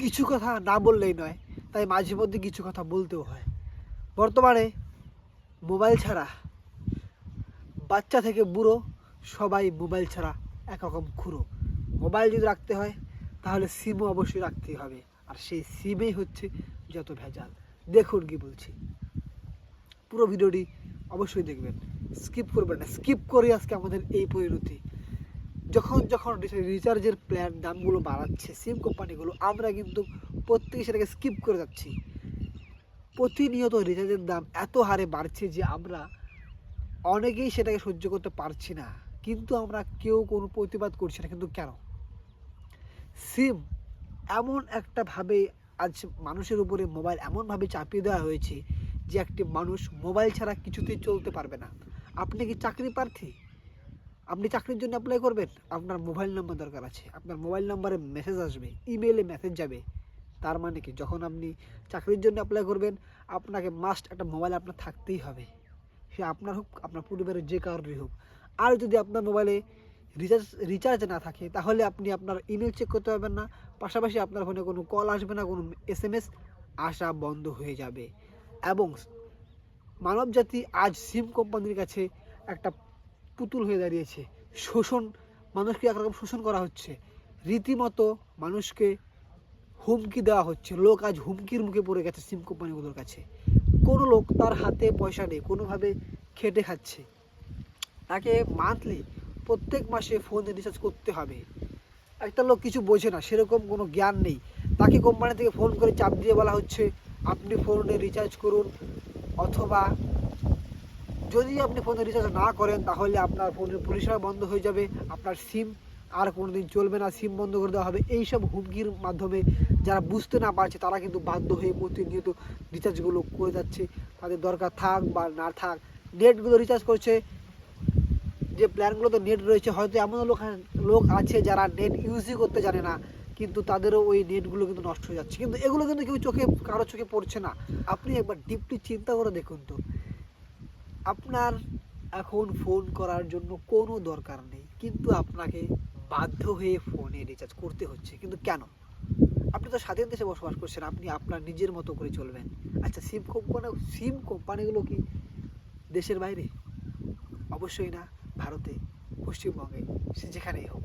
কিছু কথা না বললেই নয়, তাই মাঝে মধ্যে কিছু কথা বলতেও হয়। বর্তমানে মোবাইল ছাড়া বাচ্চা থেকে বুড়ো সবাই মোবাইল ছাড়া একরকম খুঁড়ো মোবাইল যদি রাখতে হয়, তাহলে সিমও অবশ্যই রাখতেই হবে, আর সেই সিমেই হচ্ছে যত ভেজাল। দেখুন কি বলছি। পুরো ভিডিওটি অবশ্যই দেখবেন। স্কিপ করবেন না। স্কিপ করে আজকে আমাদের এই পরিণতি। যখন যখন রিচার্জের প্ল্যান দামগুলো বাড়াচ্ছে সিম কোম্পানিগুলো আমরা কিন্তু প্রত্যেকে সেটাকে স্কিপ করে যাচ্ছি। প্রতিনিয়ত রিচার্জের দাম এত হারে বাড়ছে যে আমরা অনেকেই সেটাকে সহ্য করতে পারছি না। কিন্তু আমরা কেউ কোনো প্রতিবাদ করছি না। কিন্তু কেন? সিম এমন একটা ভাবে আজ মানুষের উপরে মোবাইল এমনভাবে চাপিয়ে দেওয়া হয়েছে যে একটি মানুষ মোবাইল ছাড়া কিছুতেই চলতে পারবে না। আপনি কি চাকরি প্রার্থী? আপনি চাকরির জন্য অ্যাপ্লাই করবেন, আপনার মোবাইল নাম্বার দরকার আছে। আপনার মোবাইল নাম্বারে মেসেজ আসবে ইমেলে মেসেজ যাবে। তার মানে কি? যখন আপনি চাকরির জন্য অ্যাপ্লাই করবেন, আপনাকে মাস্ট একটা মোবাইল আপনার থাকতেই হবে। সে আপনার হোক, আপনার পরিবারের যে কারোরই হোক। আর যদি আপনার মোবাইলে রিচার্জ রিচার্জ না থাকে, তাহলে আপনি আপনার ইমেল চেক করতে পারবেন না। পাশাপাশি আপনার ফোনে কোনো কল আসবে না, কোনো এস এম এস আসা বন্ধ হয়ে যাবে। এবং মানব জাতি আজ সিম কোম্পানির কাছে একটা পুতুল হয়ে দাঁড়িয়েছে। শোষণ, মানুষকে একরকম শোষণ করা হচ্ছে। রীতিমতো মানুষকে হুমকি দেওয়া হচ্ছে। লোক আজ হুমকির মুখে পড়ে গেছে সিম কোম্পানিগুলোর কাছে। কোনো লোক তার হাতে পয়সা নেই, কোনোভাবে খেটে খাচ্ছে। তাকে মান্থলি প্রত্যেক মাসে ফোন রিচার্জ করতে হবে। একটা লোক কিছু বোঝে না, সেরকম কোনো জ্ঞান নেই। তাকে কোম্পানি থেকে ফোন করে চাপ দিয়ে বলা হচ্ছে, আপনি ফোনে রিচার্জ করুন অথবা যদি আপনি ফোনে রিচার্জ না করেন, তাহলে আপনার ফোনের পরিষেবা বন্ধ হয়ে যাবে, আপনার সিম আর কোনো দিন চলবে না সিম বন্ধ করে দেওয়া হবে। এইসব হুমকির মাধ্যমে যারা বুঝতে না পারছে, তারা কিন্তু বাধ্য হয়ে প্রতিনিয়ত রিচার্জগুলো করে যাচ্ছে। তাদের দরকার থাক বা না থাক নেটগুলো রিচার্জ করছে। যে প্ল্যানগুলোতে নেট রয়েছে, হয়তো এমন লোক লোক আছে যারা নেট ইউজই করতে জানে না, কিন্তু তাদেরও ওই নেটগুলো কিন্তু নষ্ট হয়ে যাচ্ছে। কিন্তু এগুলো কিন্তু কেউ চোখে, কারও চোখে পড়ছে না। আপনি একবার ডিপলি চিন্তা করে দেখুন তো। আপনার এখন ফোন করার জন্য কোনো দরকার নেই। কিন্তু আপনাকে বাধ্য হয়ে ফোনে রিচার্জ করতে হচ্ছে। কিন্তু কেন? আপনি তো স্বাধীন দেশে বসবাস করছেন, আপনি আপনার নিজের মতো করে চলবেন। আচ্ছা সিম কোম্পানি সিম কোম্পানিগুলো কি দেশের বাইরে? অবশ্যই না, ভারতে, পশ্চিমবঙ্গে, সে যেখানেই হোক।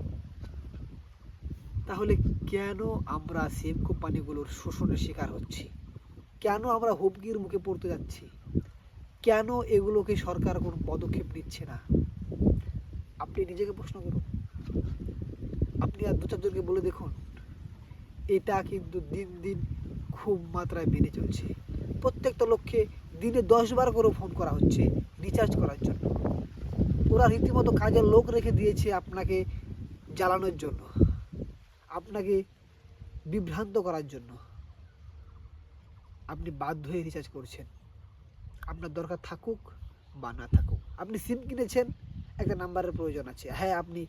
তাহলে কেন আমরা সিম কোম্পানিগুলোর শোষণের শিকার হচ্ছি? কেন আমরা হুমকির মুখে পড়তে যাচ্ছি? কেন এগুলোকে সরকার কোনো পদক্ষেপ নিচ্ছে না? আপনি নিজেকে প্রশ্ন করুন। আপনি আর দু চারজনকে বলে দেখুন, এটা কিন্তু দিন দিন খুব মাত্রায় বেড়ে চলছে। প্রত্যেকটা লক্ষ্যে দিনে দশ বার করে ফোন করা হচ্ছে রিচার্জ করার জন্য। ওরা রীতিমতো কাজের লোক রেখে দিয়েছে আপনাকে জ্বালানোর জন্য, আপনাকে বিভ্রান্ত করার জন্য। আপনি বাধ্য হয়ে রিচার্জ করছেন। আপনার দরকার থাকুক বা না থাকুক। আপনি সিম কিনেছেন, একটা নাম্বারের প্রয়োজন আছে। হ্যাঁ আপনি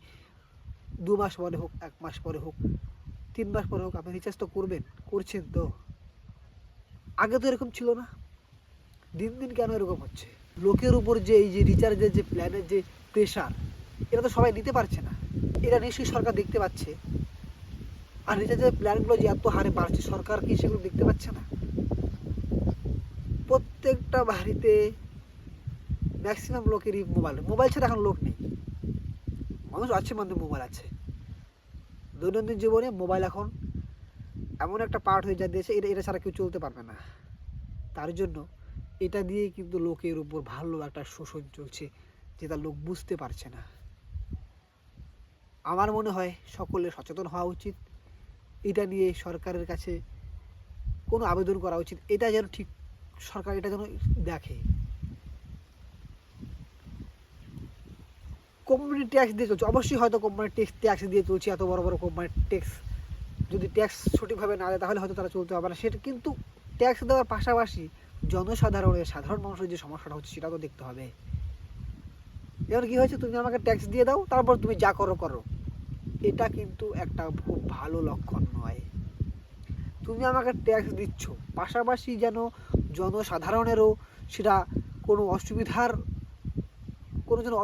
দু মাস পরে হোক, এক মাস পরে হোক, তিন মাস পরে হোক, আপনি রিচার্জ তো করবেন, করছেন তো। আগে তো এরকম ছিল না। দিন দিন কেন এরকম হচ্ছে? লোকের উপর যে এই যে রিচার্জের যে প্ল্যানের যে প্রেশার এটা তো সবাই নিতে পারছে না। এটা নিশ্চয়ই সরকার দেখতে পাচ্ছে। আর রিচার্জের প্ল্যানগুলো যে এত হারে বাড়ছে, সরকার কি সেগুলো দেখতে পাচ্ছে না? প্রত্যেকটা বাড়িতে ম্যাক্সিমাম লোকেরই মোবাইল মোবাইল ছাড়া এখন লোক নেই। মানুষ আছে মানে মোবাইল আছে। দৈনন্দিন জীবনে মোবাইল এখন এমন একটা পার্ট হয়ে যা দিয়েছে, এটা এটা ছাড়া কেউ চলতে পারবে না। তার জন্য এটা দিয়েই কিন্তু লোকের উপর ভালো একটা শোষণ চলছে, যেটা লোক বুঝতে পারছে না। আমার মনে হয় সকলের সচেতন হওয়া উচিত। এটা নিয়ে সরকারের কাছে কোনো আবেদন করা উচিত। এটা যেন ঠিক সরকার এটা যেন দেখে। কোম্পানি ট্যাক্স দিয়ে চলছে। অবশ্যই হয়তো কোম্পানি ট্যাক্স ট্যাক্স দিয়ে চলছে, এত বড় বড় কোম্পানির ট্যাক্স যদি ট্যাক্স সঠিকভাবে না দেয়, তাহলে হয়তো তারা চলতে পারবে না। সেটা কিন্তু ট্যাক্স দেওয়ার পাশাপাশি জনসাধারণের, সাধারণ মানুষের যে সমস্যাটা হচ্ছে সেটা তো দেখতে হবে। এবার কী হয়েছে? তুমি আমাকে ট্যাক্স দিয়ে দাও, তারপর তুমি যা করো করো। এটা কিন্তু একটা খুব ভালো লক্ষণ নয়। তুমি আমাকে ট্যাক্স দিচ্ছ। পাশাপাশি যেন জনসাধারণেরও সেটা কোনো অসুবিধার, কোনো যেন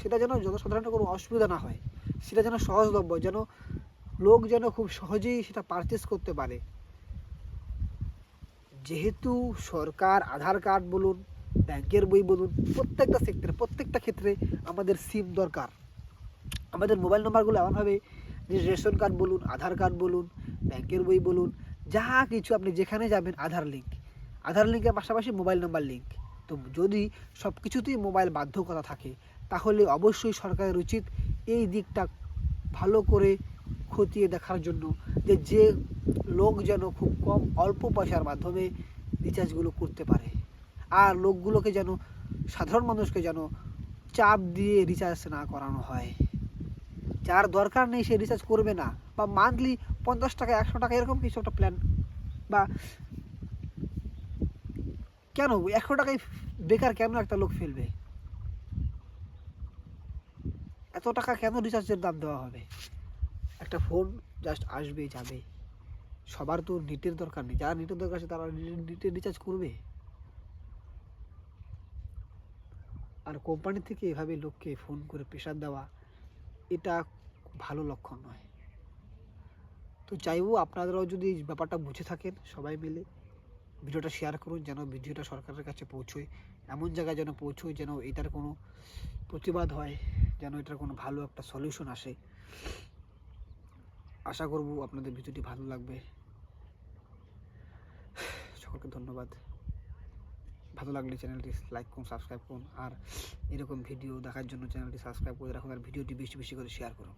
সেটা যেন জনসাধারণের কোনো অসুবিধা না হয়। সেটা যেন সহজলভ্য, যেন লোক যেন খুব সহজেই সেটা পারচেস করতে পারে। যেহেতু সরকার, আধার কার্ড বলুন, ব্যাংকের বই বলুন, প্রত্যেকটা সেক্টরে প্রত্যেকটা ক্ষেত্রে আমাদের সিম দরকার। আমাদের মোবাইল নম্বরগুলো এমনভাবে যে রেশন কার্ড বলুন, আধার কার্ড বলুন, ব্যাংকের বই বলুন যা কিছু আপনি যেখানে যাবেন, আধার লিঙ্ক আধার লিঙ্কের পাশাপাশি মোবাইল নাম্বার লিঙ্ক তো যদি সব কিছুতেই মোবাইল বাধ্যকতা থাকে, তাহলে অবশ্যই সরকারের উচিত এই দিকটা ভালো করে খতিয়ে দেখার জন্য যে যে লোক যেন খুব কম অল্প পয়সার মাধ্যমে রিচার্জগুলো করতে পারে। আর লোকগুলোকে যেন, সাধারণ মানুষকে যেন চাপ দিয়ে রিচার্জ না করানো হয়। যার দরকার নেই সে রিচার্জ করবে না। বা মান্থলি পঞ্চাশ টাকা, একশো টাকা এরকম কিছু একটা প্ল্যান বা কেন? একশো টাকায় বেকার কেন একটা লোক ফেলবে? এত টাকা কেন রিচার্জের দাম দেওয়া হবে? একটা ফোন জাস্ট আসবে, যাবে। সবার তো নেটের দরকার নেই। যারা নেটের দরকার আছে, তারা নেটের রিচার্জ করবে। আর কোম্পানি থেকে এভাবে লোককে ফোন করে প্রেশার দেওয়া, এটা ভালো লক্ষণ নয়। তো চাইব আপনারাও যদি এই ব্যাপারটা বুঝে থাকেন সবাই মিলে ভিডিওটা শেয়ার করুন, যেন ভিডিওটা সরকারের কাছে পৌঁছয়, এমন জায়গায় যেন পৌঁছয় যেন এটার কোনো প্রতিবাদ হয়, যেন এটার কোনো ভালো একটা সলিউশন আসে। আশা করব আপনাদের ভিডিওটি ভালো লাগবে। সকলকে ধন্যবাদ। ভালো লাগলে চ্যানেলটি লাইক করুন সাবস্ক্রাইব করুন, আর এরকম ভিডিও দেখার জন্য চ্যানেলটি সাবস্ক্রাইব করে রাখুন, আর ভিডিওটি বেশি বেশি করে শেয়ার করুন।